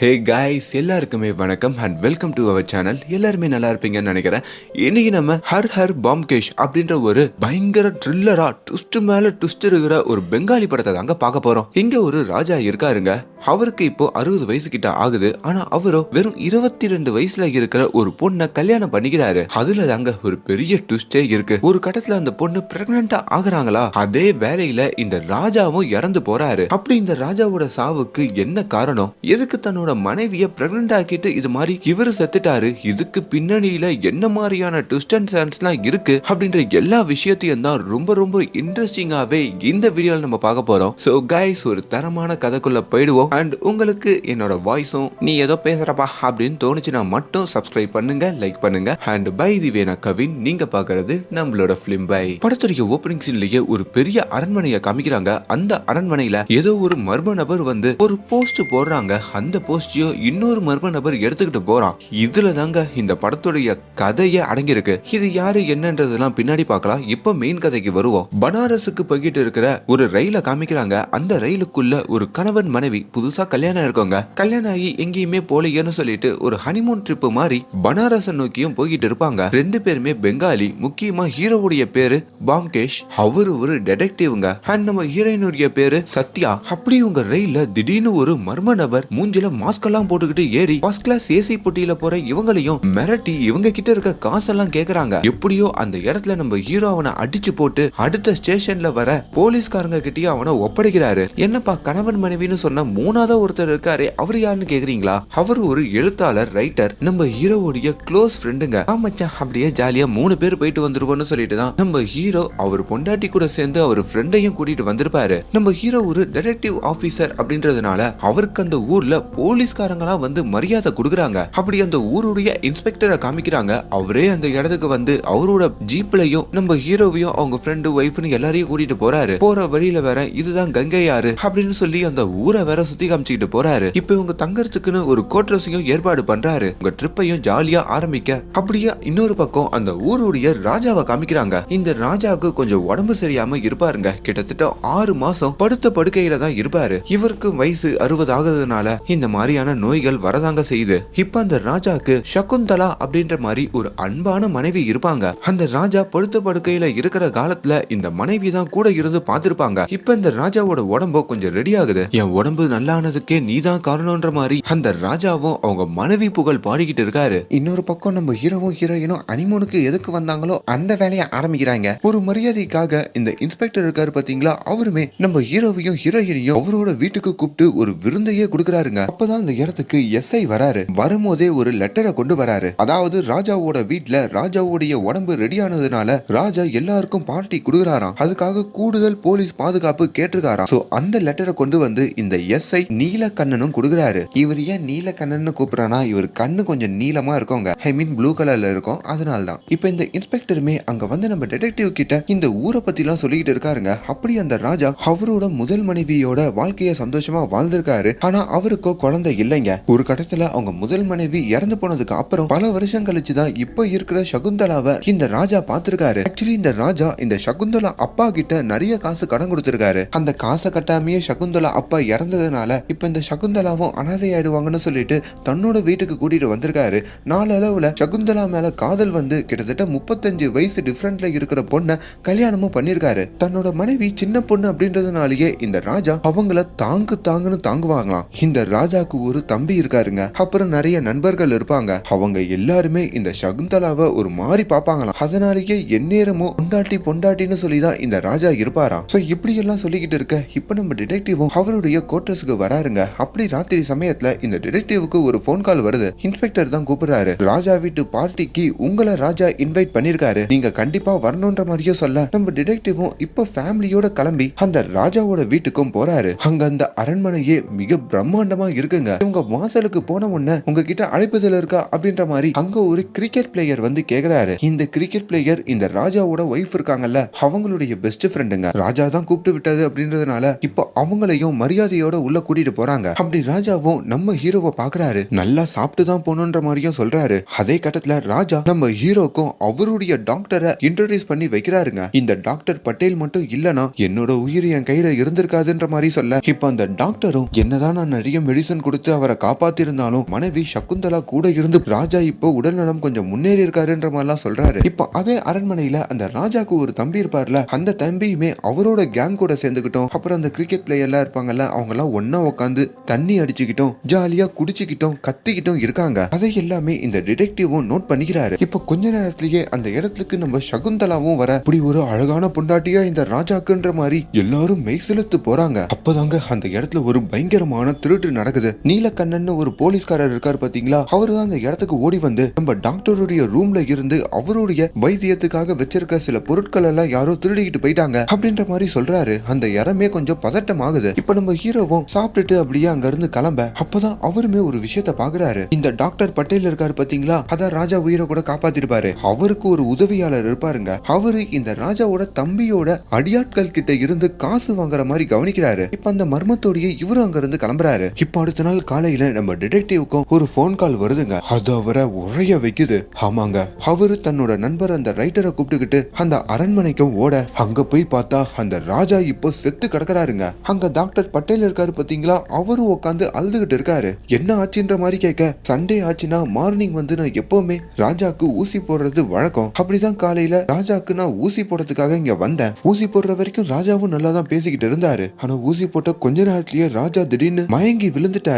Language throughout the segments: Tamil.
ஹே காய்ஸ் எல்லாருக்குமே வணக்கம் and welcome to our channel எல்லாருமே நல்லா இருப்பீங்கன்னு நினைக்கிறேன். இன்னைக்கு நம்ம ஹர் ஹர் பாம்கேஷ் அப்படின்ற ஒரு பயங்கர த்ரில்லரா ட்விஸ்ட் மேல ட்விஸ்ட் இருக்கிற ஒரு பெங்காலி படத்தை தாங்க பார்க்க போறோம். இங்க ஒரு ராஜா இருக்காருங்க. அவருக்கு இப்போ அறுபது வயசு கிட்ட ஆகுது. ஆனா அவரோ வெறும் இருபத்தி ரெண்டு வயசுல இருக்கிற ஒரு பொண்ணை கல்யாணம் பண்ணிக்கிறாரு. அதுல தாங்க ஒரு பெரிய ட்விஸ்டே இருக்கு. ஒரு கட்டத்துல அந்த பொண்ணு பிரெக்னண்டா ஆகுறாங்களா? அதே வேலையில இந்த ராஜாவும் இறந்து போறாரு. அப்படி இந்த ராஜாவோட சாவுக்கு என்ன காரணம்? எதுக்கு தன்னோட மனைவியை ப்ரெகனன்ட் ஆக்கிட்டு இது மாதிரி இவரு செத்துட்டாரு இதுக்கு பின்னணியில என்ன மாதிரியான ட்விஸ்ட் அண்ட் சான்ஸ்லாம் இருக்கு அப்படின்ற எல்லா விஷயத்தையும் தான் ரொம்ப ரொம்ப இன்ட்ரெஸ்டிங்காவே இந்த வீடியோல நம்ம பார்க்க போறோம். ஸோ கைஸ் ஒரு தரமான கதைக்குள்ள போயிடுவோம். அண்ட் உங்களுக்கு என்னோட வாய்ஸும் நீ ஏதோ பேசுறப்பா அப்படின்னு தோணுச்சுன்னா மட்டும் சப்ஸ்கிரைப் பண்ணுங்க லைக் பண்ணுங்க. அண்ட் பை தி வேணா கவின். நீங்க பாக்குறது நம்மளோட பிலிம் பை படத்துடைய ஓப்பனிங் சீன்லயே ஒரு பெரிய அரண்மனையை காமிக்கிறாங்க. அந்த அரண்மனையில ஏதோ ஒரு மர்ம நபர் வந்து ஒரு போஸ்ட் போடுறாங்க. அந்த போஸ்ட் போஸ்டையும் இன்னொரு மர்ம நபர் எடுத்துக்கிட்டு போறான். இதுல தாங்க இந்த படத்துடைய கதையே அடங்கியிருக்கு. இது யாரு என்னன்றதெல்லாம் பின்னாடி பார்க்கலாம். இப்ப மெயின் கதைக்கு வருவோம். பனாரஸுக்கு போய்கிட்டு இருக்கிற ஒரு ரயில காமிக்கிறாங்க. அந்த ரயிலுக்குள்ள ஒரு கணவன் மனைவி புதுசா கல்யாணம் இருக்கவங்க கல்யாணம் ஆகி எங்கேயுமே போலையேன்னு சொல்லிட்டு ஒரு ஹனிமூன் ட்ரிப் மாதிரி பனாரஸை நோக்கியும் போய்கிட்டு இருப்பாங்க. ரெண்டு பேருமே பெங்காலி முக்கியமா ஹீரோவுடைய பேரு பாம்கேஷ். அவரு ஒரு டெடெக்டிவ்ங்க அண்ட் நம்ம ஹீரோயினுடைய பேரு சத்யா. அப்படி உங்க ரயில்ல திடீர்னு ஒரு மர்ம நபர் மூஞ்சில மாஸ்க் எல்லாம் போட்டுக்கிட்டு ஏறி ஃபர்ஸ்ட் கிளாஸ் ஏசி பொட்டியில போற இவங்களையும் மிரட்டி இவங்க கிட்ட இருக்க காசெல்லாம் கேக்குறாங்க. எப்படியோ அந்த இடத்துல நம்ம ஹீரோ அவனை அடிச்சு போட்டு அடுத்த ஸ்டேஷன்ல வர போலீஸ்காரங்க கிட்டயும் அவனை ஒப்படைக்கிறாரு. என்னப்பா கணவன் மனைவின்னு சொன்ன மூணாவது ஒருத்தர் இருக்காரு அவர் யாருன்னு கேக்குறீங்களா? அவர் ஒரு எழுத்தாளர் ரைட்டர் நம்ம ஹீரோவுடைய க்ளோஸ் ஃப்ரெண்டுங்க ஆமாச்சா அப்படியே ஜாலியா மூணு பேர் போயிட்டு வந்துருவோம்னு சொல்லிட்டு தான் நம்ம ஹீரோ அவர் பொண்டாட்டி கூட சேர்ந்து அவர் ஃப்ரெண்டையும் கூட்டிட்டு வந்திருப்பாரு. நம்ம ஹீரோ ஒரு டிடெக்டிவ் ஆபீசர் அப்படின்றதுனால அவருக்கு அந்த ஊர்ல போலீஸ்காரங்களாம் வந்து மரியாதை கொடுக்குறாங்க. அப்படி அந்த ஊருடைய இன்ஸ்பெக்டரை காமிக்கிறாங்க. அவரே அந்த இடத்துக்கு வந்து அவரோட ஜீப்லயும் நம்ம ஹீரோவையும் அவங்க ஃப்ரெண்டு ஒய்ஃப்னு எல்லாரையும் கூட்டிட்டு போறாரு. போற வழியில வேற இதுதான் கங்கை ஆறு அப்படின்னு சொல்லி அந்த ஊரை வேற சுத்தி காமிச்சுக்கிட்டு போறாரு. இப்ப இவங்க தங்கறதுக்குன்னு ஒரு கோட்ரஸையும் ஏற்பாடு பண்றாரு. உங்க ட்ரிப்பையும் ஜாலியா ஆரம்பிக்க. அப்படியே இன்னொரு பக்கம் அந்த ஊருடைய ராஜாவை காமிக்கிறாங்க. இந்த ராஜாவுக்கு கொஞ்சம் உடம்பு சரியாம இருப்பாருங்க. கிட்டத்தட்ட ஆறு மாசம் படுத்த படுக்கையில தான் இருப்பாரு. இவருக்கு வயசு அறுபது ஆகுறதுனால இந்த மாதிரியான நோய்கள் வரதாங்க செய்யுது. இப்ப அந்த ராஜாக்கு சகுந்தலா அப்படின்ற மாதிரி ஒரு அன்பான மனைவி இருப்பாங்க. அந்த ராஜா படுத்த படுக்கையில இருக்கிற காலத்துல இந்த மனைவி தான் கூட இருந்து பார்த்திருப்பாங்க. இப்ப இந்த ராஜாவோட உடம்பு கொஞ்சம் ரெடி ஆகுது. என் உடம்பு நல்லானதுக்கே நீதான் காரணம்ன்ற மாதிரி அந்த ராஜாவும் அவங்க மனைவி புகழ் பாடிக்கிட்டு இருக்காரு. இன்னொரு பக்கம் நம்ம ஹீரோவும் ஹீரோயினும் அனிமோனுக்கு எதுக்கு வந்தாங்களோ அந்த வேலையை ஆரம்பிக்கிறாங்க. ஒரு மரியாதைக்காக இந்த இன்ஸ்பெக்டர் இருக்காரு பாத்தீங்களா? அவருமே நம்ம ஹீரோவையும் ஹீரோயினையும் அவரோட வீட்டுக்கு கூப்பிட்டு ஒரு விருந்தையே கொடுக்குறாருங்க. அப்பதான் அந்த இடத்துக்கு எஸ்ஐ வராரு. வரும்போதே ஒரு லெட்டரை கொண்டு வராரு. அதாவது ராஜாவோட வீட்ல ராஜாவுடைய உடம்பு ரெடி ஆனதுனால ராஜா எல்லாருக்கும் பார்ட்டி கொடுக்குறாராம். அதுக்காக கூடுதல் போலீஸ் பாதுகாப்பு கேட்டிருக்காராம். சோ அந்த லெட்டரை கொண்டு வந்து இந்த எஸ்ஐ நீலக்கண்ணனும் கொடுக்குறாரு. இவர் ஏன் நீலக்கண்ணன் கூப்பிடுறானா இவர் கண்ணு கொஞ்சம் நீளமா இருக்கோங்க ஐ மீன் ப்ளூ கலர்ல இருக்கும். அதனால தான் இப்போ இந்த இன்ஸ்பெக்டருமே அங்க வந்து நம்ம டிடெக்டிவ் கிட்ட இந்த ஊரை பத்தி எல்லாம் சொல்லிக்கிட்டு இருக்காருங்க. அப்படி அந்த ராஜா அவரோட முதல் மனைவியோட வாழ்க்கையை சந்தோஷமா வாழ்ந்திருக்காரு. ஆனா அவருக்கோ குழந்தை இல்லைங்க. ஒரு கட்டத்துல அவங்க முதல் மனைவி இறந்து போனதுக்கு அப்புறம் பல வருஷம் கழிச்சு தான் இப்போ இருக்கிற சகுந்தலாவை இந்த ராஜா பார்த்திருக்காரு. ஆக்சுவலி இந்த ராஜா இந்த சகுந்தலா அப்பா கிட்ட நிறைய காசு கடன் கொடுத்திருக்காரு. அந்த காசை கட்டாமையே சகுந்தலா அப்பா இறந்ததுனால இப்ப இந்த சகுந்தலாவும் அனாதை ஆயிடுவாங்கன்னு சொல்லிட்டு தன்னோட வீட்டுக்கு கூட்டிட்டு வந்திருக்காரு. நாளளவுல சகுந்தலா மேல காதல் வந்து கிட்டத்தட்ட முப்பத்தஞ்சு வயசு டிஃப்ரெண்ட்ல இருக்கிற பொண்ணை கல்யாணமும் பண்ணிருக்காரு. தன்னோட மனைவி சின்ன பொண்ணு அப்படின்றதுனாலயே இந்த ராஜா அவங்கள தாங்கு தாங்குன்னு தாங்குவாங்களாம். இந்த ராஜா ராஜாக்கு ஒரு தம்பி இருக்காருங்க. அப்புறம் நிறைய நண்பர்கள் இருப்பாங்க. அவங்க எல்லாருமே இந்த சகுந்தலாவை ஒரு மாதிரி பார்ப்பாங்களாம். அதனாலேயே எந்நேரமும் பொண்டாட்டி பொண்டாட்டின்னு சொல்லி தான் இந்த ராஜா இருப்பாராம். சோ இப்படி எல்லாம் சொல்லிக்கிட்டு இருக்க இப்ப நம்ம டிடெக்டிவும் அவருடைய கோட்டர்ஸுக்கு வராருங்க. அப்படி ராத்திரி சமயத்துல இந்த டிடெக்டிவுக்கு ஒரு ஃபோன் கால் வருது. இன்ஸ்பெக்டர் தான் கூப்பிடுறாரு. ராஜா வீட்டு பார்ட்டிக்கு உங்களை ராஜா இன்வைட் பண்ணிருக்காரு. நீங்க கண்டிப்பா வரணும்ன்ற மாதிரியே சொல்ல நம்ம டிடெக்டிவும் இப்போ ஃபேமிலியோட கிளம்பி அந்த ராஜாவோட வீட்டுக்கும் போறாரு. அங்க அந்த அரண்மனையே மிக பிரம்மாண்டமா இருக்குங்க இவங்க வாசலுக்கு போன உடனே உங்ககிட்ட அழைப்புதல் இருக்கா அப்படின்ற மாதிரி அங்க ஒரு கிரிக்கெட் பிளேயர் வந்து கேக்குறாரு. இந்த கிரிக்கெட் பிளேயர் இந்த ராஜாவோட ஒய்ஃப் இருக்காங்கல்ல அவங்களுடைய பெஸ்ட் ஃப்ரெண்டுங்க ராஜா தான் கூப்பிட்டு விட்டது அப்படின்றதுனால இப்போ அவங்களையும் மரியாதையோட உள்ள கூட்டிட்டு போறாங்க. அப்படி ராஜாவும் நம்ம ஹீரோவை பாக்குறாரு. நல்லா சாப்பிட்டு தான் போகணுன்ற மாதிரியும் சொல்றாரு. அதே கட்டத்துல ராஜா நம்ம ஹீரோக்கும் அவருடைய டாக்டரை இன்ட்ரோடியூஸ் பண்ணி வைக்கிறாருங்க. இந்த டாக்டர் பட்டேல் மட்டும் இல்லனா என்னோட உயிர் என் கையில இருந்திருக்காதுன்ற மாதிரி சொல்ல இப்போ அந்த டாக்டரும் என்னதான் நான் நிறைய மெடிசன் கொடுத்து அவரை காப்பாத்திருந்தாலும் மனைவி சகுந்தலா கூட இருந்து ராஜா இப்போ உடல்நலம் கொஞ்சம் முன்னேறி இருக்காருன்ற மாதிரிலாம் சொல்றாரு. இப்போ அதே அரண்மனையில அந்த ராஜாக்கு ஒரு தம்பி இருப்பார்ல அந்த தம்பியுமே அவரோட கேங் கூட சேர்ந்துக்கிட்டோம் அப்புறம் அந்த கிரிக்கெட் பிளேயர்லாம் இருப்பாங்கல்ல அவங்க எல்லாம் ஒன்னா உட்காந்து தண்ணி அடிச்சுக்கிட்டோம் ஜாலியா குடிச்சுக்கிட்டோம் கத்திக்கிட்டும் இருக்காங்க. அதை எல்லாமே இந்த டிடெக்டிவும் நோட் பண்ணிக்கிறாரு. இப்போ கொஞ்ச நேரத்திலேயே அந்த இடத்துக்கு நம்ம சகுந்தலாவும் வர இப்படி ஒரு அழகான பொண்டாட்டியா இந்த ராஜாக்குன்ற மாதிரி எல்லாரும் மெய் செலுத்து போறாங்க. அப்பதாங்க அந்த இடத்துல ஒரு பயங்கரமான திருட்டு நடக்குது. நீலக்கண்ணன் ஒரு போலீஸ்காரர் இருக்காரு பாத்தீங்களா? அவரு தான் அந்த இடத்துக்கு ஓடி வந்து நம்ம டாக்டருடைய ரூம்ல இருந்து அவருடைய வைத்தியத்துக்காக வச்சிருக்க சில பொருட்கள் எல்லாம் யாரோ திருடிக்கிட்டு போயிட்டாங்க அப்படின்ற மாதிரி சொல்றாரு. அந்த இடமே கொஞ்சம் பதட்டம் ஆகுது இப்ப நம்ம ஹீரோவும் சாப்பிட்டுட்டு அப்படியே அங்க இருந்து கிளம்ப. அப்பதான் அவருமே ஒரு விஷயத்த பாக்குறாரு. இந்த டாக்டர் பட்டேல் இருக்காரு பாத்தீங்களா? அதான் ராஜா உயிரை கூட காப்பாத்திருப்பாரு. அவருக்கு ஒரு உதவியாளர் இருப்பாருங்க. அவரு இந்த ராஜாவோட தம்பியோட அடியாட்கள் கிட்ட இருந்து காசு வாங்குற மாதிரி கவனிக்கிறாரு. இப்ப அந்த மர்மத்தோடய இவரும் அங்க இருந்து கிளம்புறாரு. இப்ப அடுத்த நாள் காலையில நம்ம டிடெக்டிவ்க்கும் ஒரு போன் கால் வருதுங்க. அது அவரை உறைய வைக்குது. ஆமாங்க. அவரு தன்னோட நண்பர் அந்த ரைட்டரை கூப்பிட்டுக்கிட்டு அந்த அரண்மனைக்கும் ஓட அங்க போய் பார்த்தா அந்த ராஜா இப்போ செத்து கிடக்குறாருங்க. அங்க டாக்டர் பட்டேல் இருக்காரு பாத்தீங்களா அவரும் உட்காந்து அழுதுகிட்டு இருக்காரு. என்ன ஆச்சுன்ற மாதிரி கேட்க சண்டே ஆச்சுன்னா மார்னிங் வந்து நான் எப்பவுமே ராஜாக்கு ஊசி போடுறது வழக்கம். அப்படிதான் காலையில ராஜாக்கு நான் ஊசி போடுறதுக்காக இங்க வந்தேன். ஊசி போடுற வரைக்கும் ராஜாவும் நல்லா தான் பேசிக்கிட்டு இருந்தாரு. ஆனா ஊசி போட்ட கொஞ்ச நேரத்திலேயே ராஜா திடீர்னு மயங்கி விழுந்துட்டாரு.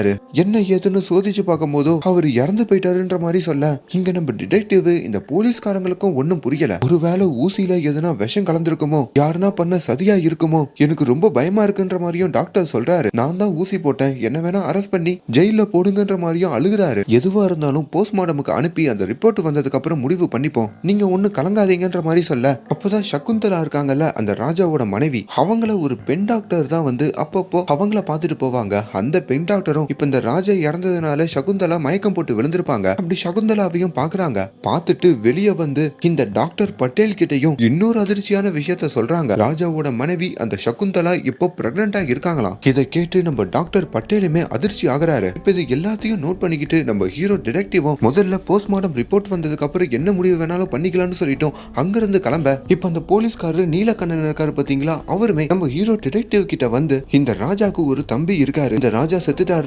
என்ன ஏதுன்னு சோதிச்சு பார்க்கும் போதோ அவர் இறந்து போயிட்டாருன்ற மாதிரி சொல்ல. இங்க நம்ம டிடெக்டிவ் இந்த போலீஸ்காரங்களுக்கும் ஒண்ணும் புரியல. ஒருவேளை ஊசியில எதுனா விஷம் கலந்திருக்குமோ யாருனா பண்ண சதியா இருக்குமோ எனக்கு ரொம்ப பயமா இருக்குன்ற மாதிரியும் டாக்டர் சொல்றாரு. நான் தான் ஊசி போட்டேன். என்ன வேணா அரெஸ்ட் பண்ணி ஜெயில போடுங்கன்ற மாதிரியும் அழுகுறாரு. எதுவா இருந்தாலும் போஸ்ட்மார்டமுக்கு அனுப்பி அந்த ரிப்போர்ட் வந்ததுக்கு அப்புறம் முடிவு பண்ணிப்போம். நீங்க ஒண்ணு கலங்காதீங்கன்ற மாதிரி சொல்ல. அப்பதான் சகுந்தலா இருக்காங்கல்ல அந்த ராஜாவோட மனைவி. அவங்கள ஒரு பெண் டாக்டர் தான் வந்து அப்பப்போ அவங்கள பார்த்துட்டு போவாங்க. அந்த பெண் டாக்டரும் இப்ப இந்த ராஜா இறந்ததுனால சகுந்தலா மயக்கம் போட்டு விழுந்திருப்பாங்க. அப்படி சகுந்தலாவையும் பாக்குறாங்க. பார்த்துட்டு வெளியே வந்து இந்த டாக்டர் பட்டேல் கிட்டயும் இன்னொரு அதிர்ச்சியான விஷயத்த சொல்றாங்க. ராஜாவோட மனைவி அந்த சகுந்தலா இப்போ பிரெக்னண்டா இருக்காங்களாம். இதை கேட்டு நம்ம டாக்டர் பட்டேலுமே அதிர்ச்சி ஆகுறாரு. இப்ப இது எல்லாத்தையும் நோட் பண்ணிக்கிட்டு நம்ம ஹீரோ டிடெக்டிவும் முதல்ல போஸ்ட்மார்டம் ரிப்போர்ட் வந்ததுக்கு அப்புறம் என்ன முடிவு வேணாலும் பண்ணிக்கலாம்னு சொல்லிட்டோம். அங்கிருந்து கிளம்ப. இப்ப அந்த போலீஸ்காரர் நீலக்கண்ணன் இருக்காரு பாத்தீங்களா? அவருமே நம்ம ஹீரோ டிடெக்டிவ் கிட்ட வந்து இந்த ராஜாக்கு ஒரு தம்பி இருக்காரு. இந்த ராஜா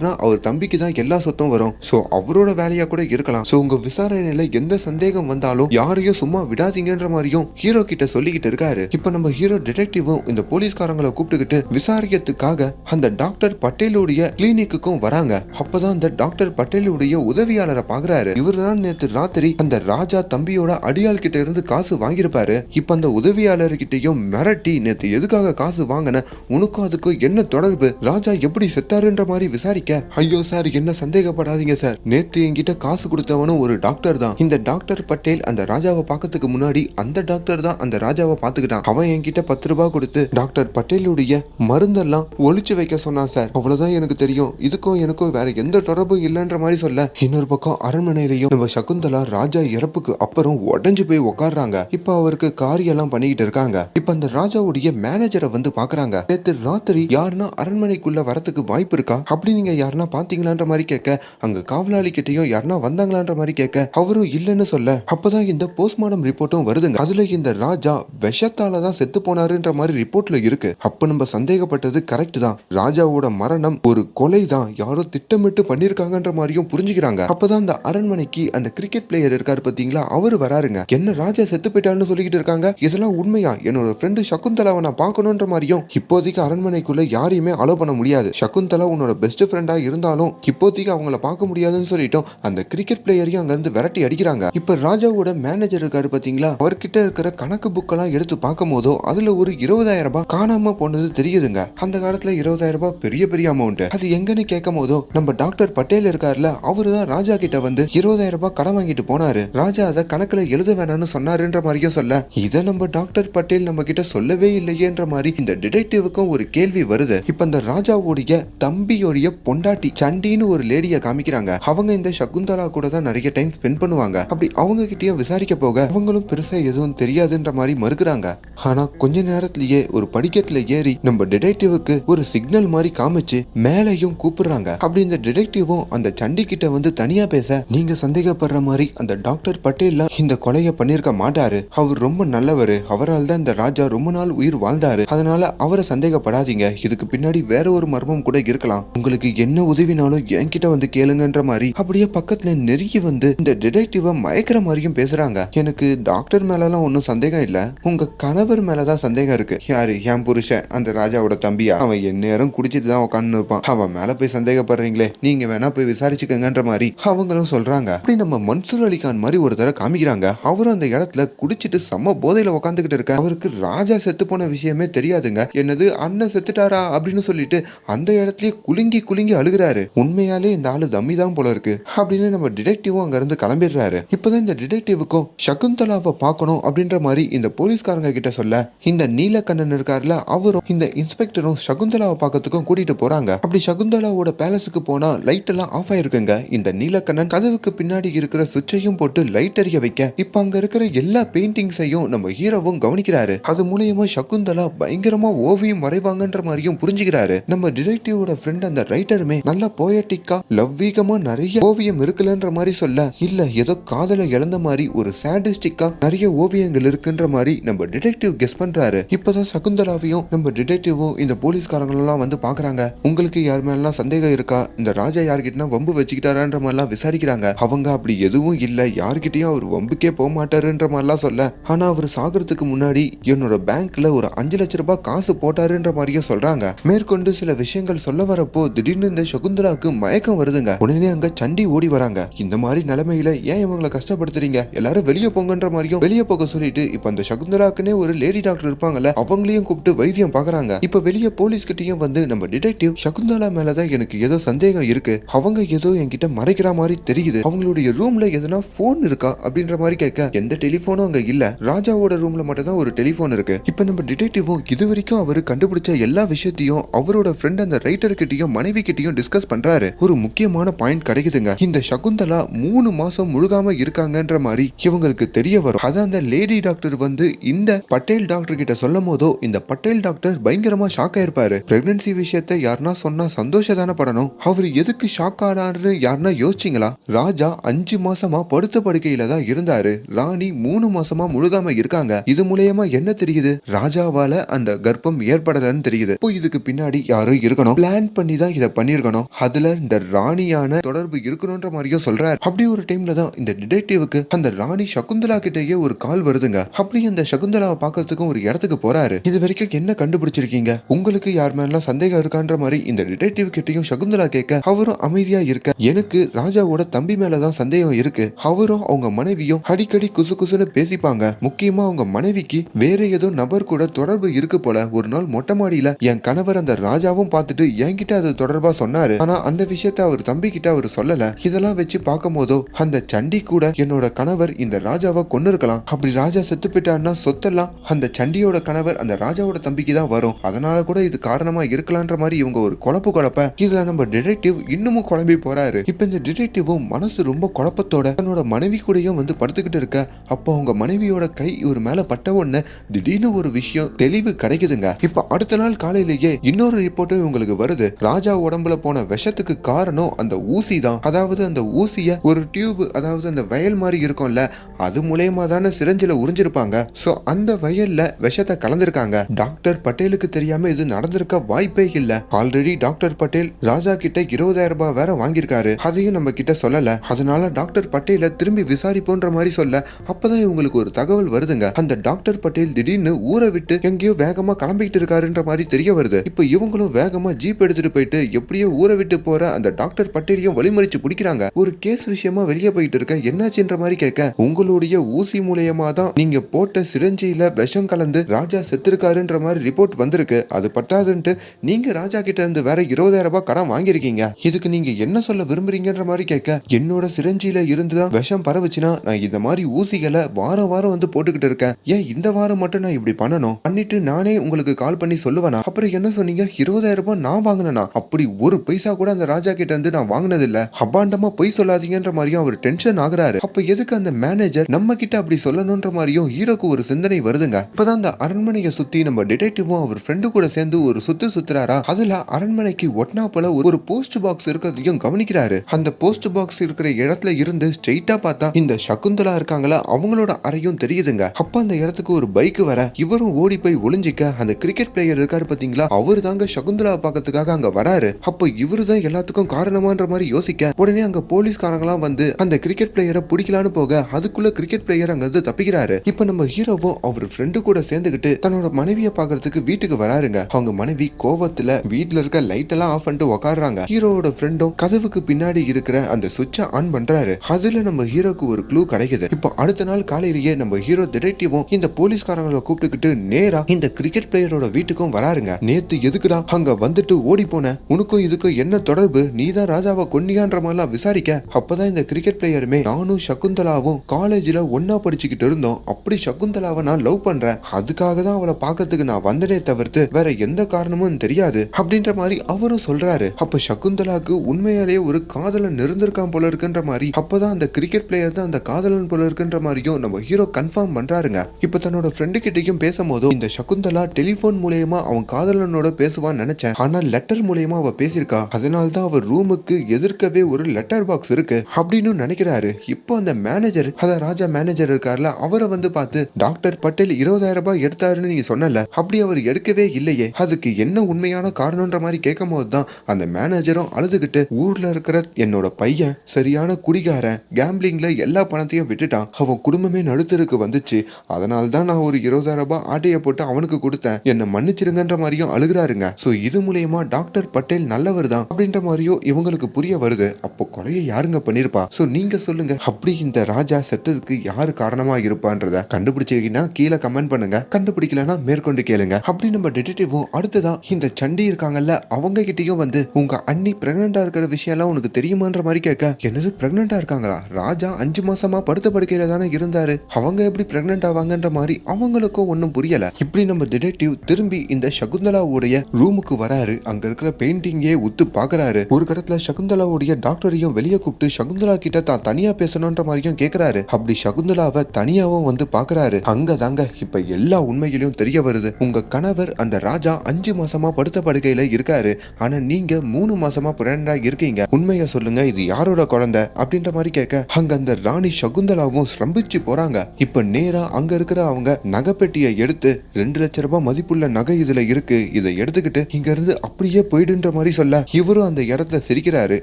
செத்துட்டாருன்னா அவர் தம்பிக்கு தான் எல்லா சொத்தும் வரும். சோ அவரோட வேலையா கூட இருக்கலாம். சோ உங்க விசாரணையில எந்த சந்தேகம் வந்தாலும் யாரையும் சும்மா விடாதீங்கன்ற மாதிரியும் ஹீரோ கிட்ட சொல்லிக்கிட்டு இருக்காரு. இப்ப நம்ம ஹீரோ டிடெக்டிவும் இந்த போலீஸ்காரங்களை கூப்பிட்டுக்கிட்டு விசாரிக்கிறதுக்காக அந்த டாக்டர் பட்டேலுடைய கிளினிக்குக்கும் வராங்க. அப்பதான் அந்த டாக்டர் பட்டேலுடைய உதவியாளரை பாக்குறாரு. இவர் தான் ராத்திரி அந்த ராஜா தம்பியோட அடியாள் கிட்ட இருந்து காசு வாங்கியிருப்பாரு. இப்ப அந்த உதவியாளர் கிட்டயும் மிரட்டி நேற்று எதுக்காக காசு வாங்கின? உனக்கும் அதுக்கும் என்ன தொடர்பு? ராஜா எப்படி செத்தாருன்ற மாதிரி விசாரிக்க ஐயோ சார் என்ன சந்தேகப்படாதீங்க சார். நேத்து என்கிட்ட காசு கொடுத்தவனும் ஒரு டாக்டர் தான். இந்த டாக்டர் பட்டேல் அந்த ராஜாவை பார்க்கறதுக்கு முன்னாடி அந்த டாக்டர் தான் அந்த ராஜாவை பார்த்துக்கிட்டான். அவன் என்கிட்ட பத்து ரூபாய் கொடுத்து டாக்டர் பட்டேலுடைய மருந்தெல்லாம் ஒழிச்சு வைக்க சொன்னான் சார். அவ்வளவுதான் எனக்கு தெரியும். இதுக்கும் எனக்கும் வேற எந்த தொடர்பும் இல்லைன்ற மாதிரி சொல்ல. இன்னொரு பக்கம் அரண்மனையிலையும் நம்ம சகுந்தலா ராஜா இறப்புக்கு அப்புறம் உடஞ்சு போய் உட்கார்றாங்க இப்ப அவருக்கு காரியெல்லாம் பண்ணிக்கிட்டு இருக்காங்க. இப்ப அந்த ராஜாவுடைய மேனேஜரை வந்து பாக்குறாங்க நேத்து ராத்திரி யாருன்னா அரண்மனைக்குள்ள வரத்துக்கு வாய்ப்பு இருக்கா? அப்படி நீங்க யாருன்னா பாத்தீங்களான்ற மாதிரி கேட்க அங்க காவலாளி கிட்டயும் யாருன்னா வந்தாங்களான்ற மாதிரி கேட்க அவரும் இல்லைன்னு சொல்ல. அப்பதான் இந்த போஸ்ட்மார்டம் ரிப்போர்ட்டும் வருதுங்க. அதுல இந்த ராஜா விஷத்தால தான் செத்து போனாருன்ற மாதிரி ரிப்போர்ட்ல இருக்கு. அப்ப நம்ம சந்தேகப்பட்டது கரெக்ட் தான். ராஜாவோட மரணம் ஒரு கொலை தான். யாரோ திட்டமிட்டு பண்ணிருக்காங்கன்ற மாதிரியும் புரிஞ்சுக்கிறாங்க. அப்பதான் அந்த அரண்மனைக்கு அந்த கிரிக்கெட் பிளேயர் இருக்காரு பாத்தீங்களா? அவரு வராருங்க. என்ன ராஜா செத்து போயிட்டாருன்னு சொல்லிக்கிட்டு இருக்காங்க? இதெல்லாம் உண்மையா? என்னோட ஃப்ரெண்டு சகுந்தலாவை நான் பார்க்கணுன்ற மாதிரியும் இப்போதைக்கு அரண்மனைக்குள்ள யாரையுமே அலோ பண்ண முடியாது. சகுந்தலா உன்னோட பெஸ்ட் ஃப்ரெண்டா இருந்தாலும் இப்போதைக்கு அவங்கள பார்க்க முடியாதுன்னு சொல்லிட்டோம் அந்த கிரிக்கெட் பிளேயரையும் அங்க இருந்து விரட்டி அடிக்கிறாங்க. இப்ப ராஜாவோட மேனேஜர் இருக்காரு பாத்தீங்களா அவர்கிட்ட இருக்கிற கணக்கு புக்கெல்லாம் எடுத்து பார்க்கும் போதோ அதுல ஒரு இருபதாயிரம் ரூபாய் காணாம போனது தெரியுதுங்க. அந்த காலத்துல இருபதாயிரம் ரூபாய் பெரிய பெரிய அமௌண்ட் அது எங்கன்னு கேட்கும் போதோ நம்ம டாக்டர் பட்டேல் இருக்காருல அவரு தான் ராஜா கிட்ட வந்து இருபதாயிரம் ரூபாய் கடன் வாங்கிட்டு போனாரு. ராஜா அதை கணக்குல எழுத வேணாம்னு சொன்னாருன்ற மாதிரியும் சொல்ல இதை நம்ம டாக்டர் பட்டேல் நம்ம கிட்ட சொல்லவே இல்லையேன்ற மாதிரி இந்த டிடெக்டிவுக்கும் ஒரு கேள்வி வருது. இப்ப இந்த ராஜாவுடைய தம்பியோடைய பொண்ணு பொண்டாட்டி சண்டின்னு ஒரு லேடியை காமிக்கிறாங்க. அவங்க இந்த சகுந்தலா கூட தான் நிறைய டைம் ஸ்பெண்ட் பண்ணுவாங்க. அப்படி அவங்க கிட்டயே விசாரிக்க போக அவங்களும் பெருசா எதுவும் தெரியாதுன்ற மாதிரி மறுக்கிறாங்க. ஆனா கொஞ்ச நேரத்திலேயே ஒரு படிக்கட்டுல ஏறி நம்ம டிடெக்டிவுக்கு ஒரு சிக்னல் மாதிரி காமிச்சு மேலையும் கூப்பிடுறாங்க. அப்படி இந்த டிடெக்டிவும் அந்த சண்டி கிட்ட வந்து தனியா பேச நீங்க சந்தேகப்படுற மாதிரி அந்த டாக்டர் பட்டேல் இந்த கொலைய பண்ணிருக்க மாட்டாரு. அவர் ரொம்ப நல்லவர். அவரால் தான் இந்த ராஜா ரொம்ப நாள் உயிர் வாழ்ந்தாரு. அதனால அவரை சந்தேகப்படாதீங்க. இதுக்கு பின்னாடி வேற ஒரு மர்மம் கூட இருக்கலாம். உங்களுக்கு என்ன என்ன உதவினாலும் என்கிட்ட வந்து கேளுங்கன்ற மாதிரி அப்படியே பக்கத்துல நெருங்கி வந்து இந்த டிடெக்டிவ மயக்கிற மாதிரியும் பேசுறாங்க. எனக்கு டாக்டர் மேலலாம் ஒன்றும் சந்தேகம் இல்ல. உங்க கணவர் மேலதான் சந்தேகம் இருக்கு. யாரு? என் புருஷன். அந்த ராஜாவோட தம்பியா? அவன் எந்நேரம் குடிச்சிட்டு தான் உட்காந்து இருப்பான். அவன் மேல போய் சந்தேகப்படுறீங்களே. நீங்க வேணா போய் விசாரிச்சுக்கங்கன்ற மாதிரி அவங்களும் சொல்றாங்க. அப்படி நம்ம மன்சூர் அலிகான் மாதிரி ஒரு தடவை காமிக்கிறாங்க. அவரும் அந்த இடத்துல குடிச்சிட்டு செம்ம போதையில உட்காந்துக்கிட்டு இருக்க அவருக்கு ராஜா செத்து போன விஷயமே தெரியாதுங்க. என்னது அண்ணன் செத்துட்டாரா அப்படின்னு சொல்லிட்டு அந்த இடத்துலயே குலுங்கி குலுங்கி அழுகிறாரு. உண்மையாலே இந்த ஆளு தம்மி தான் போல இருக்கு. அப்படின்னு நம்ம டிடெக்டிவும் அங்க இருந்து கிளம்பிடுறாரு. இப்பதான் இந்த டிடெக்டிவுக்கும் சகுந்தலாவை பார்க்கணும் அப்படின்ற மாதிரி இந்த போலீஸ்காரங்க கிட்ட சொல்ல இந்த நீலக்கண்ணன் இருக்காருல அவரும் இந்த இன்ஸ்பெக்டரும் சகுந்தலாவை பார்க்கறதுக்கும் கூட்டிட்டு போறாங்க. அப்படி சகுந்தலாவோட பேலஸுக்கு போனா லைட் எல்லாம் ஆஃப் ஆயிருக்குங்க. இந்த நீலக்கண்ணன் கதவுக்கு பின்னாடி இருக்கிற சுவிட்சையும் போட்டு லைட் எரிய வைக்க இப்ப அங்க இருக்கிற எல்லா பெயிண்டிங்ஸையும் நம்ம ஹீரோவும் கவனிக்கிறாரு. அது மூலியமா சகுந்தலா பயங்கரமா ஓவியம் வரைவாங்கன்ற மாதிரியும் புரிஞ்சுக்கிறாரு. நம்ம டிடெக்டிவோட ஃப்ரெண்ட் அந்த ரைட்டர் ரைட்டருமே நல்லா போயட்டிக்கா லவ்வீகமா நிறைய ஓவியம் இருக்கலன்ற மாதிரி சொல்ல இல்ல ஏதோ காதல இழந்த மாதிரி ஒரு சாடிஸ்டிக்கா நிறைய ஓவியங்கள் இருக்குன்ற மாதிரி நம்ம டிடெக்டிவ் கெஸ் பண்றாரு. இப்பதான் சகுந்தலாவையும் நம்ம டிடெக்டிவும் இந்த போலீஸ்காரங்களெல்லாம் வந்து பாக்குறாங்க. உங்களுக்கு யார் மேலாம் சந்தேகம் இருக்கா? இந்த ராஜா யார்கிட்டனா வம்பு வச்சுக்கிட்டாரான்ற மாதிரிலாம் விசாரிக்கிறாங்க. அவங்க அப்படி எதுவும் இல்ல யார்கிட்டயும் அவர் வம்புக்கே போக மாட்டாருன்ற மாதிரிலாம் சொல்ல. ஆனா அவர் சாகிறதுக்கு முன்னாடி என்னோட பேங்க்ல ஒரு அஞ்சு லட்ச ரூபாய் காசு போட்டாருன்ற மாதிரியும் சொல்றாங்க. மேற்கொண்டு சில விஷயங்கள் சொல்ல வரப்போ திடீர்னு இந்த சகுந்தலாவுக்கு மயக்கம் வருதுங்க. உடனே அங்க சண்டி ஓடி வராங்க. இந்த மாதிரி நிலைமையில ஏன் இவங்களை கஷ்டப்படுத்துறீங்க? எல்லாரும் வெளியே போங்கன்ற மாதிரியும் வெளியே போக சொல்லிட்டு இப்ப அந்த சகுந்தலாக்குனே ஒரு லேடி டாக்டர் இருப்பாங்கல்ல அவங்களையும் கூப்பிட்டு வைத்தியம் பாக்குறாங்க. இப்ப வெளியே போலீஸ் கிட்டயும் வந்து நம்ம டிடெக்டிவ் சகுந்தலா மேலதான் எனக்கு ஏதோ சந்தேகம் இருக்கு. அவங்க ஏதோ என்கிட்ட மறைக்கிற மாதிரி தெரியுது. அவங்களுடைய ரூம்ல எதனா போன் இருக்கா? அப்படின்ற மாதிரி கேட்க எந்த டெலிபோனும் அங்க இல்ல. ராஜாவோட ரூம்ல மட்டும் தான் ஒரு டெலிபோன் இருக்கு. இப்ப நம்ம டிடெக்டிவும் இது வரைக்கும் அவரு கண்டுபிடிச்ச எல்லா விஷயத்தையும் அவரோட ஃப்ரெண்ட் அந்த ரைட்டர் கிட்டயும் மனைவி கிட்டயும் டிஸ்கஸ் பண்றாரு. ஒரு முக்கியமான பாயிண்ட் கிடைக்குதுங்க. இந்த சகுந்தலா மூணு மாசம் முழுகாம இருக்காங்கன்ற மாதிரி இவங்களுக்கு தெரிய வரும். அத அந்த லேடி டாக்டர் வந்து இந்த பட்டேல் டாக்டர் கிட்ட சொல்லும் போதோ இந்த பட்டேல் டாக்டர் பயங்கரமா ஷாக் ஆயிருப்பாரு. பிரெக்னன்சி விஷயத்த யாருன்னா சொன்னா சந்தோஷதான தானே படணும். அவர் எதுக்கு ஷாக் ஆனாருன்னு யாருன்னா யோசிச்சிங்களா? ராஜா அஞ்சு மாசமா படுத்த படுக்கையில தான் இருந்தாரு. ராணி மூணு மாசமா முழுகாம இருக்காங்க. இது மூலியமா என்ன தெரியுது? ராஜாவால அந்த கர்ப்பம் ஏற்படலன்னு தெரியுது. இப்போ இதுக்கு பின்னாடி யாரும் இருக்கணும். பிளான் பண்ணி தான் இதை பண்ணியிருக்கணும். அதுல இந்த ராணியான தொடர்பு இருக்கணும்ன்ற மாதிரியும் சொல்றாரு. அப்படி ஒரு டைம்ல தான் இந்த டிடெக்டிவுக்கு அந்த ராணி சகுந்தலா கிட்டேயே ஒரு கால் வருதுங்க. அப்படி அந்த சகுந்தலாவை பார்க்கறதுக்கும் ஒரு இடத்துக்கு போறாரு. இது வரைக்கும் என்ன கண்டுபிடிச்சிருக்கீங்க? உங்களுக்கு யார் மேலாம் சந்தேகம் இருக்கான்ற மாதிரி இந்த டிடெக்டிவ் கிட்டயும் சகுந்தலா கேட்க அவரும் அமைதியா இருக்க எனக்கு ராஜாவோட தம்பி மேலதான் சந்தேகம் இருக்கு. அவரும் அவங்க மனைவியும் அடிக்கடி குசு குசுன்னு பேசிப்பாங்க. முக்கியமா அவங்க மனைவிக்கு வேற ஏதோ நபர் கூட தொடர்பு இருக்கு போல. ஒரு நாள் மொட்டை மாடியில என் கணவர் அந்த ராஜாவும் பார்த்துட்டு என்கிட்ட அது தொடர்பா சொன்னாரு. ஆனா அந்த விஷயத்த அவர் தம்பி கிட்ட அவர் சொல்லல. இதெல்லாம் வச்சு பார்க்கும் போதோ அந்த சண்டி கூட என்னோட கணவர் இந்த ராஜாவை கொண்டு இருக்கலாம் அப்படி ராஜா செத்து போயிட்டாருன்னா சொத்தெல்லாம் அந்த சண்டியோட கணவர் அந்த ராஜாவோட தம்பிக்கு தான் வரும். அதனால கூட இது காரணமா இருக்கலான்ற மாதிரி இவங்க ஒரு குழப்பு குழப்ப இதுல நம்ம டிடெக்டிவ் இன்னமும் குழம்பி போறாரு. இப்ப இந்த டிடெக்டிவும் மனசு ரொம்ப குழப்பத்தோட தன்னோட மனைவி கூடயும் வந்து படுத்துக்கிட்டு இருக்க. அப்போ அவங்க மனைவியோட கை இவர் மேல பட்ட உடனே திடீர்னு ஒரு விஷயம் தெளிவு கிடைக்குதுங்க. இப்ப அடுத்த நாள் காலையிலேயே இன்னொரு ரிப்போர்ட்டும் இவங்களுக்கு வருது. ராஜா உடம்புல போன விஷத்துக்கு காரணம் அந்த ஊசி தான். அதாவது அந்த ஊசிய ஒரு டியூப் அதாவது அந்த வயல் மாதிரி இருக்கும்ல அது மூலயமா தானே சிரஞ்சில உறிஞ்சிருப்பாங்க. சோ அந்த வயல்ல விஷத்தை கலந்திருக்காங்க. டாக்டர் பட்டேலுக்கு தெரியாம இது நடந்திருக்க வாய்ப்பே இல்ல. ஆல்ரெடி டாக்டர் பட்டேல் ராஜா கிட்ட இருபதாயிரம் ரூபாய் வேற வாங்கியிருக்காரு. அதையும் நம்ம கிட்ட சொல்லல. அதனால டாக்டர் பட்டேல திரும்பி விசாரிப்போன்ற மாதிரி சொல்ல அப்பதான் இவங்களுக்கு ஒரு தகவல் வருதுங்க. அந்த டாக்டர் பட்டேல் திடீர்னு ஊரை விட்டு எங்கேயோ வேகமா கிளம்பிட்டு இருக்காருன்ற மாதிரி தெரிய வருது. இப்போ இவங்களும் வேகமா ஜீப் எடுத்துட்டு போயிட்டு எப்படியோ ஊரை விட்டு போற அந்த டாக்டர் பட்டேலையும் வழிமறிச்சு பிடிக்கிறாங்க ஒரு கேஸ் விஷயமா வெளியே போயிட்டு இருக்க என்னாச்சுன்ற மாதிரி கேட்க உங்களுடைய ஊசி மூலியமா தான் நீங்க போட்ட சிரஞ்சியில விஷம் கலந்து ராஜா செத்துருக்காருன்ற மாதிரி ரிப்போர்ட் வந்திருக்கு. அது பட்டாதுன்ட்டு நீங்க ராஜா கிட்ட இருந்து வேற இருபதாயிரம் ரூபாய் கடன் வாங்கியிருக்கீங்க. இதுக்கு நீங்க என்ன சொல்ல விரும்புறீங்கன்ற மாதிரி கேட்க என்னோட சிரஞ்சியில இருந்து தான் விஷம் பரவுச்சுன்னா நான் இந்த மாதிரி ஊசிகளை வாரம் வாரம் வந்து போட்டுக்கிட்டு இருக்கேன். ஏன் இந்த வாரம் மட்டும் நான் இப்படி பண்ணணும்? பண்ணிட்டு நானே உங்களுக்கு கால் பண்ணி சொல்லுவேனா? அப்புறம் என்ன சொன்னீங்க? இருபதாயிரம் ரூபாய் நான் வாங்கினா அப்படி ஒரு ஒரு பைசா கூட அந்த ராஜா கிட்ட இருந்து நான் வாங்கினது இல்ல அபாண்டமா பொய் சொல்லாதீங்கன்ற மாதிரியும் அவர் டென்ஷன் ஆகுறாரு. அப்ப எதுக்கு அந்த மேனேஜர் நம்ம கிட்ட அப்படி சொல்லணும்ன்ற மாதிரியும் ஹீரோக்கு ஒரு சிந்தனை வருதுங்க. இப்பதான் அந்த அரண்மனையை சுத்தி நம்ம டிடெக்டிவும் அவர் ஃப்ரெண்டு கூட சேர்ந்து ஒரு சுத்து சுத்துறாரா? அதுல அரண்மனைக்கு ஒட்டினா போல ஒரு- போஸ்ட் பாக்ஸ் இருக்கிறதையும் கவனிக்கிறாரு. அந்த போஸ்ட் பாக்ஸ் இருக்கிற இடத்துல இருந்து ஸ்ட்ரெயிட்டா பார்த்தா இந்த சகுந்தலா இருக்காங்களா? அவங்களோட அறையும் தெரியுதுங்க. அப்ப அந்த இடத்துக்கு ஒரு பைக் வர இவரும் ஓடி போய் ஒளிஞ்சிக்க அந்த கிரிக்கெட் பிளேயர் இருக்காரு பாத்தீங்களா? அவரு தாங்க சகுந்தலா பாக்கிறதுக்காக அங்க வராரு. அப்ப அப்போ இவரு தான் எல்லாத்துக்கும் காரணமான்ற மாதிரி யோசிக்க உடனே அங்க போலீஸ்காரங்களாம் வந்து அந்த கிரிக்கெட் பிளேயரை பிடிக்கலான்னு போக அதுக்குள்ள கிரிக்கெட் பிளேயர் அங்கிருந்து தப்பிக்கிறாரு. இப்ப நம்ம ஹீரோவும் அவர் ஃப்ரெண்டு கூட சேர்ந்துகிட்டு தன்னோட மனைவியை பாக்குறதுக்கு வீட்டுக்கு வராருங்க. அவங்க மனைவி கோவத்துல வீட்ல இருக்க லைட் எல்லாம் ஆஃப் பண்ணிட்டு உக்காடுறாங்க ஹீரோவோட ஃப்ரெண்டும் கதவுக்கு பின்னாடி இருக்கிற அந்த சுவிட்ச ஆன் பண்றாரு. அதுல நம்ம ஹீரோக்கு ஒரு க்ளூ கிடைக்குது. இப்போ அடுத்த நாள் காலையிலேயே நம்ம ஹீரோ டிடெக்டிவும் இந்த போலீஸ்காரங்களை கூப்பிட்டுக்கிட்டு நேரா இந்த கிரிக்கெட் பிளேயரோட வீட்டுக்கும் வராருங்க. நேத்து எதுக்குடா அங்க வந்துட்டு ஓடி போன உனக்கும் இதுக்கு என்ன தொடர்பு? நீதான் ராஜாவை கொன்னியான்ற மாதிரிலாம் விசாரிக்க. அப்பதான் இந்த கிரிக்கெட் பிளேயருமே நானும் சகுந்தலாவும் காலேஜ்ல ஒன்னா படிச்சுக்கிட்டு இருந்தோம். அப்படி சகுந்தலாவை நான் லவ் பண்றேன். அதுக்காக தான் அவளை பார்க்கறதுக்கு நான் வந்தனே தவிர்த்து வேற எந்த காரணமும் தெரியாது அப்படின்ற மாதிரி அவரும் சொல்றாரு. அப்ப சகுந்தலாக்கு உண்மையாலேயே ஒரு காதலன் இருந்திருக்கான் போல இருக்குன்ற மாதிரி அப்பதான் அந்த கிரிக்கெட் பிளேயர் தான் அந்த காதலன் போல இருக்குன்ற மாதிரியும் நம்ம ஹீரோ கன்ஃபார்ம் பண்றாருங்க. இப்ப தன்னோட ஃப்ரெண்டு கிட்டையும் பேசும்போது இந்த சகுந்தலா டெலிபோன் மூலியமா அவன் காதலனோட பேசுவான்னு நினைச்சேன். ஆனா லெட்டர் மூலியமா அவ பேசியிருக்கா. அதனால தான் அவர் ரூமுக்கு எதிர்க்கவே ஒரு லெட்டர் பாக்ஸ் இருக்கு அப்படின்னு நினைக்கிறாரு. இப்போ அந்த மேனேஜர் அதான் ராஜா மேனேஜர் இருக்கார்ல அவரை வந்து பார்த்து டாக்டர் பட்டேல் இருபதாயிரம் ரூபாய் எடுத்தாருன்னு நீங்க சொன்னல அப்படி அவர் எடுக்கவே இல்லையே. அதுக்கு என்ன உண்மையான காரணம்ன்ற மாதிரி கேட்கும் போது தான் அந்த மேனேஜரும் அழுதுகிட்டு ஊர்ல இருக்கிற என்னோட பையன் சரியான குடிகாரன் கேம்பிளிங்ல எல்லா பணத்தையும் விட்டுட்டான். அவன் குடும்பமே நடுத்தருக்கு வந்துச்சு. அதனால தான் நான் ஒரு இருபதாயிரம் ரூபாய் ஆட்டையை போட்டு அவனுக்கு கொடுத்தேன். என்னை மன்னிச்சிருங்கன்ற மாதிரியும் அழுகுறாருங்க. சோ இது மூலயமா டாக்டர் பட்டேல் நல்ல நல்லவர் தான் அப்படின்ற மாதிரியோ இவங்களுக்கு புரிய வருது. அப்போ கொலையை யாருங்க பண்ணிருப்பா? சோ நீங்க சொல்லுங்க. அப்படி இந்த ராஜா செத்ததுக்கு யாரு காரணமா இருப்பான்றத கண்டுபிடிச்சிருக்கீங்கன்னா கீழே கமெண்ட் பண்ணுங்க. கண்டுபிடிக்கலன்னா மேற்கொண்டு கேளுங்க. அப்படி நம்ம டிடெக்டிவும் அடுத்ததா இந்த சண்டி இருக்காங்கல்ல அவங்க கிட்டயும் வந்து உங்க அண்ணி பிரெக்னண்டா இருக்கிற விஷயம் எல்லாம் உனக்கு தெரியுமான்ற மாதிரி கேட்க. என்னது பிரெக்னண்டா இருக்காங்களா? ராஜா அஞ்சு மாசமா படுத்த படுக்கையில தானே இருந்தாரு. அவங்க எப்படி பிரெக்னென்ட் ஆவாங்கன்ற மாதிரி அவங்களுக்கும் ஒன்றும் புரியல. இப்படி நம்ம டிடெக்டிவ் திரும்பி இந்த சகுந்தலாவுடைய ரூமுக்கு வராரு. அங்க இருக்கிற பெயிண்டிங்கே உத்து பாக்குறாரு. ஒரு கடத்துல சகுந்தலாவுடைய டாக்டரையும் வெளியே கூப்பிட்டு சகுந்தலா கிட்ட தான் தனியா பேசணும்ன்ற மாதிரியும் கேக்குறாரு. அப்படி சகுந்தலாவை தனியாவும் வந்து பாக்குறாரு. அங்க தாங்க இப்ப எல்லா உண்மையிலும் தெரிய வருது. உங்க கணவர் அந்த ராஜா அஞ்சு மாசமா படுத்த படுக்கையில இருக்காரு. ஆனா நீங்க மூணு மாசமா பிரெண்டா இருக்கீங்க. உண்மையை சொல்லுங்க இது யாரோட குழந்தை? அப்படின்ற மாதிரி கேட்க அங்க அந்த ராணி சகுந்தலாவும் ஸ்ரம்பிச்சு போறாங்க. இப்ப நேரா அங்க இருக்கிற அவங்க நகைப்பெட்டியை எடுத்து ரெண்டு லட்ச ரூபாய் மதிப்புள்ள நகை இதுல இருக்கு. இதை எடுத்துக்கிட்டு இங்க இருந்து அப்படியே போயிடுன்ற மாதிரி சொல்ல இவரும் அந்த இடத்துல சிரிக்கிறாரு.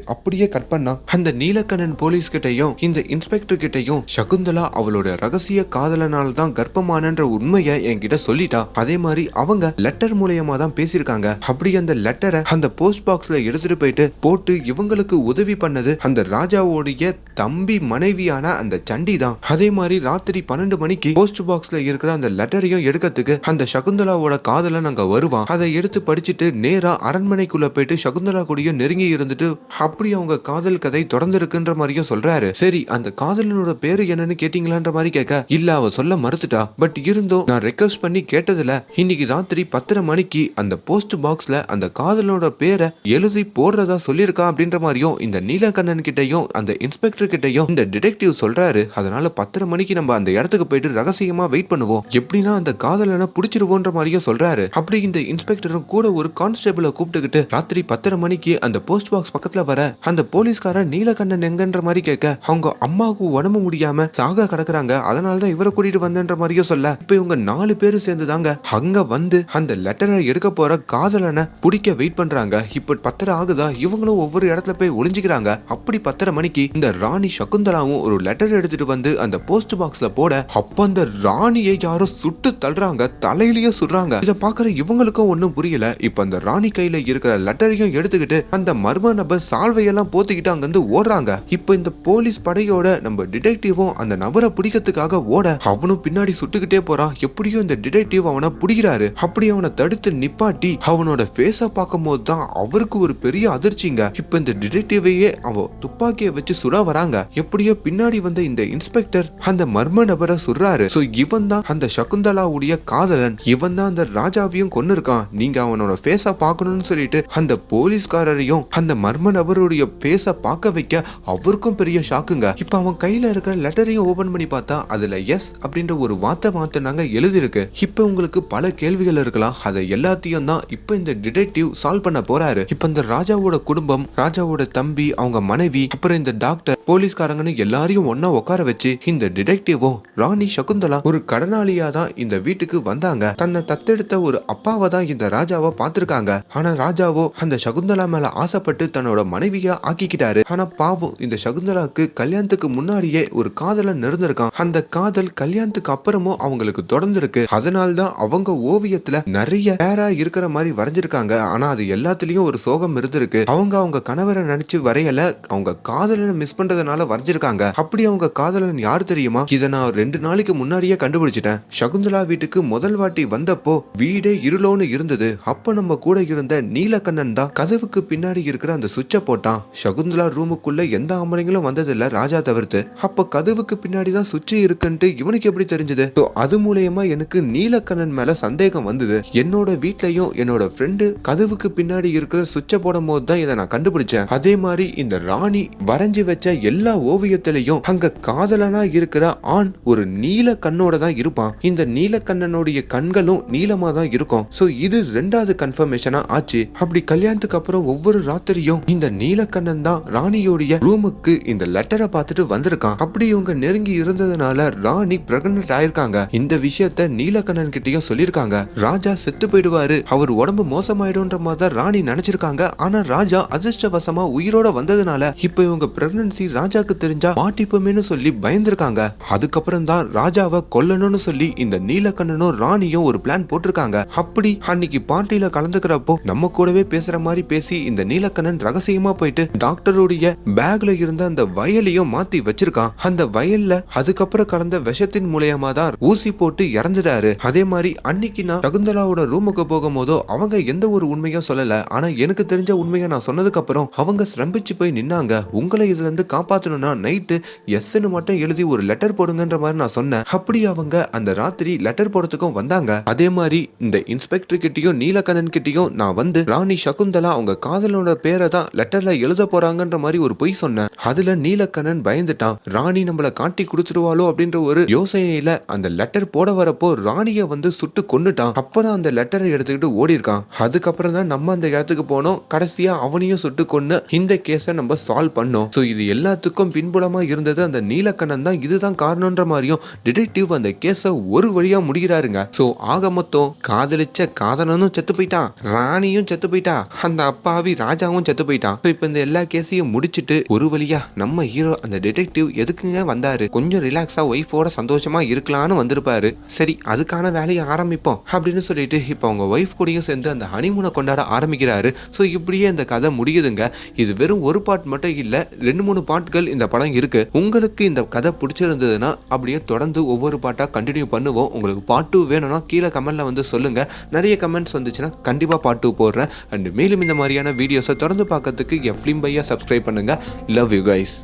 அப்படியே கட் பண்ணா அந்த நீலக்கண்ணன் போலீஸ் கிட்டயும் இந்த இன்ஸ்பெக்டர் கிட்டயும் சகுந்தலா அவளோட ரகசிய காதலனால தான் கர்ப்பமானன்ற உண்மையை என்கிட்ட சொல்லிட்டா. அதே மாதிரி அவங்க லெட்டர் மூலியமா தான் பேசியிருக்காங்க. அப்படி அந்த லெட்டரை அந்த போஸ்ட் பாக்ஸ்ல எடுத்துட்டு போயிட்டு போட்டு இவங்களுக்கு உதவி பண்ணது அந்த ராஜாவோடைய தம்பி மனைவியான அந்த சண்டி தான். அதே மாதிரி ராத்திரி பன்னெண்டு மணிக்கு போஸ்ட் பாக்ஸ்ல இருக்கிற அந்த லெட்டரையும் எடுக்கிறதுக்கு அந்த சகுந்தலாவோட காதலன் அங்க வருவான். அதை எடுத்து படிச்சுட்டு நேரா அரண்மனைக்குள்ள போயிட்டு சகுந்தலா கூடயும் நெருங்கி இருந்துட்டு அப்படி அவங்க காதல் கதை தொடர்ந்து இருக்குன்ற மாதிரியும் சொல்றாரு. சரி அந்த காதலனோட பேரு என்னன்னு கேட்டீங்களான்ற மாதிரி கேட்க இல்ல அவ சொல்ல மறுத்துட்டா. பட் இருந்தும் நான் ரெக்வஸ்ட் பண்ணி கேட்டதுல இன்னைக்கு ராத்திரி பத்தரை மணிக்கு அந்த போஸ்ட் பாக்ஸ்ல அந்த காதலனோட பேரை எழுதி போடுறதா சொல்லியிருக்கா? அப்படின்ற மாதிரியும் இந்த நீலகண்ணன் கிட்டயும் அந்த இன்ஸ்பெக்டர் கிட்டையும் இந்த டிடெக்டிவ் சொல்றாரு. அதனால பத்தரை மணிக்கு நம்ம அந்த இடத்துக்கு போயிட்டு ரகசியமா வெயிட் பண்ணுவோம். எப்படின்னா அந்த காதலனை பிடிச்சிருவோன்ற மாதிரியும் சொல்றாரு. அப்படி இந்த இன்ஸ்பெக்டரும் கூட ஒரு கான்ஸ்டபிளை கூப்பிட்டுக்கிட்டு ராத்திரி பத்து பத்தரை மணிக்கு அந்த போஸ்ட் பாக்ஸ் பக்கத்துல வர அந்த போலீஸ்காரன் நீலகண்ணன் எங்கன்ற மாதிரி கேட்க அவங்க அம்மாவுக்கு உடம்பு முடியாம சாக கிடக்குறாங்க. அதனால தான் இவரை கூட்டிட்டு வந்தன்ற மாதிரியும் சொல்ல இப்ப இவங்க நாலு பேரு சேர்ந்து தாங்க அங்க வந்து அந்த லெட்டரை எடுக்க போற காதலனை பிடிக்க வெயிட் பண்றாங்க. இப்ப பத்தரை ஆகுதா? இவங்களும் ஒவ்வொரு இடத்துல போய் ஒளிஞ்சுக்கிறாங்க. அப்படி பத்தரை மணிக்கு இந்த ராணி சகுந்தலாவும் ஒரு லெட்டர் எடுத்துட்டு வந்து அந்த போஸ்ட் பாக்ஸ்ல போட அப்ப அந்த ராணியை யாரோ சுட்டு தள்ளுறாங்க. தலையிலேயே சுடுறாங்க. இத பாக்குற இவங்களுக்கும் ஒன்னும் புரியல. இப்ப அந்த ராணி கையில இருக்கிற லெட்டரையும் எடுத்துக்கிட்டு அந்த மர்ம நபர் சால்வையெல்லாம் போத்திக்கிட்டு அங்கிருந்து ஓடுறாங்க. இப்போ இந்த போலீஸ் படையோட நம்ம டிடெக்டிவும் அந்த நபரை பிடிக்கிறதுக்காக ஓட அவனும் பின்னாடி சுட்டுக்கிட்டே போறான். எப்படியோ இந்த டிடெக்டிவ் அவனை பிடிக்கிறாரு. அப்படி அவனை தடுத்து நிப்பாட்டி அவனோட ஃபேஸ பார்க்கும் போது தான் அவருக்கு ஒரு பெரிய அதிர்ச்சிங்க. இப்ப இந்த டிடெக்டிவையே அவ துப்பாக்கியை வச்சு சுட வராங்க. எப்படியோ பின்னாடி வந்த இந்த இன்ஸ்பெக்டர் அந்த மர்ம நபரை சுடுறாரு. சோ இவன் தான் அந்த சகுந்தலாவுடைய காதலன். இவன் தான் அந்த ராஜாவையும் கொன்னு இருக்கான் நீங்க அவனோட ஃபேஸ பார்க்கணும்னு சொல்லிட்டு அந்த போலீஸ்காரரையும் அந்த மர்ம நபருடைய ஃபேஸை பார்க்க வைக்க அவருக்கும் பெரிய ஷாக்குங்க. இப்ப அவன் கையில இருக்கிற லெட்டரையும் ஓபன் பண்ணி பார்த்தா அதுல எஸ் அப்படின்ற ஒரு வார்த்தை மாத்தினாங்க எழுதியிருக்கு. இப்ப உங்களுக்கு பல கேள்விகள் இருக்கலாம். அதை எல்லாத்தையும் தான் இப்போ இந்த டிடெக்டிவ் சால்வ் பண்ண போறாரு. இப்ப இந்த ராஜாவோட குடும்பம் ராஜாவோட தம்பி அவங்க மனைவி அப்புறம் இந்த டாக்டர் போலீஸ்காரங்கன்னு எல்லாரையும் ஒன்னா உட்கார வச்சு இந்த டிடெக்டிவும் ராணி சகுந்தலா ஒரு கடனாளியா தான் இந்த வீட்டுக்கு வந்தாங்க. தன்னை தத்தெடுத்த ஒரு அப்பாவை தான் இந்த ராஜாவை பார்த்திருக்காங்க. ஆனா ராஜாவோ அந்த சகுந்தலா மேல ஆசைப்பட்டு தன்னோட மனைவியா ஆக்கிக்கிட்டாரு. ஆனா பாவம் இந்த சகுந்தலாக்கு கல்யாணத்துக்கு முன்னாடியே ஒரு காதலன் இருந்திருக்கான். அந்த காதல் கல்யாணத்துக்கு அப்புறமும் அவங்களுக்கு தொடர்ந்துருக்கு. அதனால்தான் தான் அவங்க ஓவியத்துல நிறைய பேரா இருக்கிற மாதிரி வரைஞ்சிருக்காங்க. ஆனா அது எல்லாத்துலயும் ஒரு சோகம் இருந்திருக்கு. அவங்க அவங்க கணவரை நினைச்சு வரையல அவங்க காதலனை மிஸ் பண்றதுனால வரைஞ்சிருக்காங்க. அப்படி அவங்க காதலன் யார் தெரியுமா? இதை நான் ரெண்டு நாளைக்கு முன்னாடியே கண்டுபிடிச்சிட்டேன். சகுந்தலா வீட்டுக்கு முதல் வாட்டி வந்தப்போ வீடே இருளோன்னு இருந்தது. அப்ப நம்ம கூட இருந்த நீலக்கண்ணன் தான் கதவுக்கு பின்னாடி இருக்கிற அந்த சுவிட்சை போட்டான். சகுந்தலா ரூமுக்குள்ள எந்த ஆம்பளைங்களும் வந்ததில்ல ராஜா தவிர்த்து. அப்ப கதவுக்கு பின்னாடி தான் சுவிட்ச் இருக்குன்ட்டு இவனுக்கு எப்படி தெரிஞ்சது? ஸோ அது மூலயமா எனக்கு நீலக்கண்ணன் மேல சந்தேகம் வந்தது. என்னோட வீட்லயும் என்னோட ஃப்ரெண்டு கதவுக்கு பின்னாடி இருக்கிற சுவிட்சை போடும் போது தான் இதை நான் கண்டுபிடிச்சேன். அதே மாதிரி இந்த ராணி வரைஞ்சு வச்ச எல்லா ஓவியத்திலையும் அங்க காதலனா இருக்கிற ஆண் ஒரு நீல கண்ணோட தான் இருப்பான். இந்த நீலக்கண்ணனுடைய கண்களும் நீளமா தான் இருக்கும். சோ இது ரெண்டாவது கன்ஃபர்மேஷனா ஆச்சு. அப்படி கல்யாணத்துக்கு அப்புறம் ஒவ்வொரு ராத்திரியும் இந்த நீலக்கண்ணன் தான் ராணியோடைய ரூமுக்கு இந்த லெட்டரை பார்த்துட்டு வந்திருக்கான். அப்படி இவங்க நெருங்கி இருந்ததுனால ராணி பிரெக்னன்ட் ஆயிருக்காங்க. இந்த விஷயத்த நீலக்கண்ணன் கிட்டயும் சொல்லியிருக்காங்க. ராஜா செத்து போயிடுவாரு. அவர் உடம்பு மோசமாயிடும்ன்ற மாதிரி தான் ராணி நினைச்சிருக்காங்க. ஆனா ராஜா அதிர்ஷ்டவசமா உயிரோட வந்ததுனால இப்ப இவங்க பிரெக்னன்சி ராஜாக்கு தெரிஞ்சா மாட்டிப்போமேனு சொல்லி பயந்திருக்காங்க. அதுக்கப்புறம் தான் ராஜாவை கொல்லணும்னு சொல்லி இந்த நீலக்கண்ணனும் ராணியும் ஒரு பிளான் போட்டிருக்காங்க. அப்படி அன்னைக்கு பார்ட்டியில கலந்துக்கிறப்போ நம்ம கூடவே பேசுற மாதிரி பேசி இந்த நீலக்கண்ணன் ரகசியமா போயிட்டு டாக்டருடைய பேக்ல இருந்த அந்த வயலையும் மாத்தி வச்சிருக்கான். அந்த வயல்ல அதுக்கப்புறம் கலந்த விஷத்தின் மூலியமா தான் ஊசி போட்டு இறந்துட்டாரு. அதே மாதிரி அன்னைக்கு நான் சகுந்தலாவோட ரூமுக்கு போகும்போதோ அவங்க எந்த ஒரு உண்மையும் சொல்லல. ஆனா எனக்கு தெரிஞ்ச உண்மையை நான் சொன்னதுக்கு அப்புறம் அவங்க ஸ்ரம்பிச்சு போய் நின்னாங்க. உங்களை இதுல இருந்து காப்பாத்தணும்னா நைட்டு எஸ்ன்னு மட்டும் எழுதி ஒரு லெட்டர் போடுங்கன்ற மாதிரி நான் சொன்னேன். அப்படி அவங்க அந்த ராத்திரி லெட்டர் போடுறதுக்கும் வந்தாங்க. அதே மாதிரி இந்த இன்ஸ்பெக்டர் கிட்டயும் நீலகண்ணன் கிட்டயும் நான் வந்து ராணி சகுந்தலா அவங்க காதலோட பேரை தான் லெட்டர்ல எழுத போறாங்கன்ற மாதிரி ஒரு பொய் சொன்னேன். அதுல நீலக்கண்ணன் பயந்துட்டான். ராணி நம்மள காட்டி கொடுத்துருவாளோ அப்படின்ற ஒரு யோசனையில அந்த லெட்டர் போட வரப்போ ராணிய வந்து சுட்டு கொன்னுட்டான். அப்பதான் அந்த லெட்டரை எடுத்துக்கிட்டு ஓடி இருக்கான் அதுக்கப்புறம் தான் நம்ம அந்த இடத்துக்கு போனோம். கடைசியா அவனையும் சுட்டு கொண்டு இந்த கேஸை நம்ம சால்வ் பண்ணோம். ஸோ இது எல்லாத்துக்கும் பின்புலமா இருந்தது அந்த நீலக்கண்ணன் தான். இதுதான் காரணம்ன்ற மாதிரியும் டிடெக்டிவ் அந்த கேஸை ஒரு வழியா முடிகிறாருங்க ஸோ ஆக மொத்தம் காதலிச்ச காதலனும் செத்து போயிட்டான். ராணியும் செத்து போயிட்டா. அந்த அப்பாவி ராஜாவும் செத்து போயிட்டான். ஸோ இப்போ இந்த எல்லா கேஸையும் முடிச்சிட்டு ஒரு வழியா நம்ம ஹீரோ அந்த டிடெக்டிவ் எதுக்குங்க வந்தாரு? கொஞ்சம் ரிலாக்ஸா ஒய்ஃபோட சந்தோஷமா இருக்கலாம்னு வந்திருப்பாரு. சரி அதுக்கான வேலையை ஆரம்பிப்போம் அப்படின்னு சொல்லிட்டு இப்போ அவங்க ஒய்ஃப் கூடயும் சேர்ந்து அந்த ஹனிமூனை கொண்டாட ஆரம்பிக்கிறாரு. ஸோ இப்படியே இந்த கதை முடியுதுங்க. இது வெறும் ஒரு பாட் மட்டும் இல்லை ரெண்டு மூணு பாட்கள் இந்த படம் இருக்கு. உங்களுக்கு இந்த கதை பிடிச்சிருந்ததுன்னா அப்படியே தொடர்ந்து ஒவ்வொரு பாட்டாக கண்டினியூ பண்ணுவோம். உங்களுக்கு பார்ட் டூ வேணும்னா கீழே கமெண்ட்ல வந்து சொல்லுங்க. நிறைய கமெண்ட்ஸ் வந்துச்சுன்னா கண்டிப்பாக பார்ட் டூ போடுறேன். அண்ட் மேலும் இந்த மாதிரியான வீடியோஸை தொடர்ந்து பார்க்கறதுக்கு எஃப்லிம் பையா சப்ஸ்கிரைப் பண்ணுங்க. Love you guys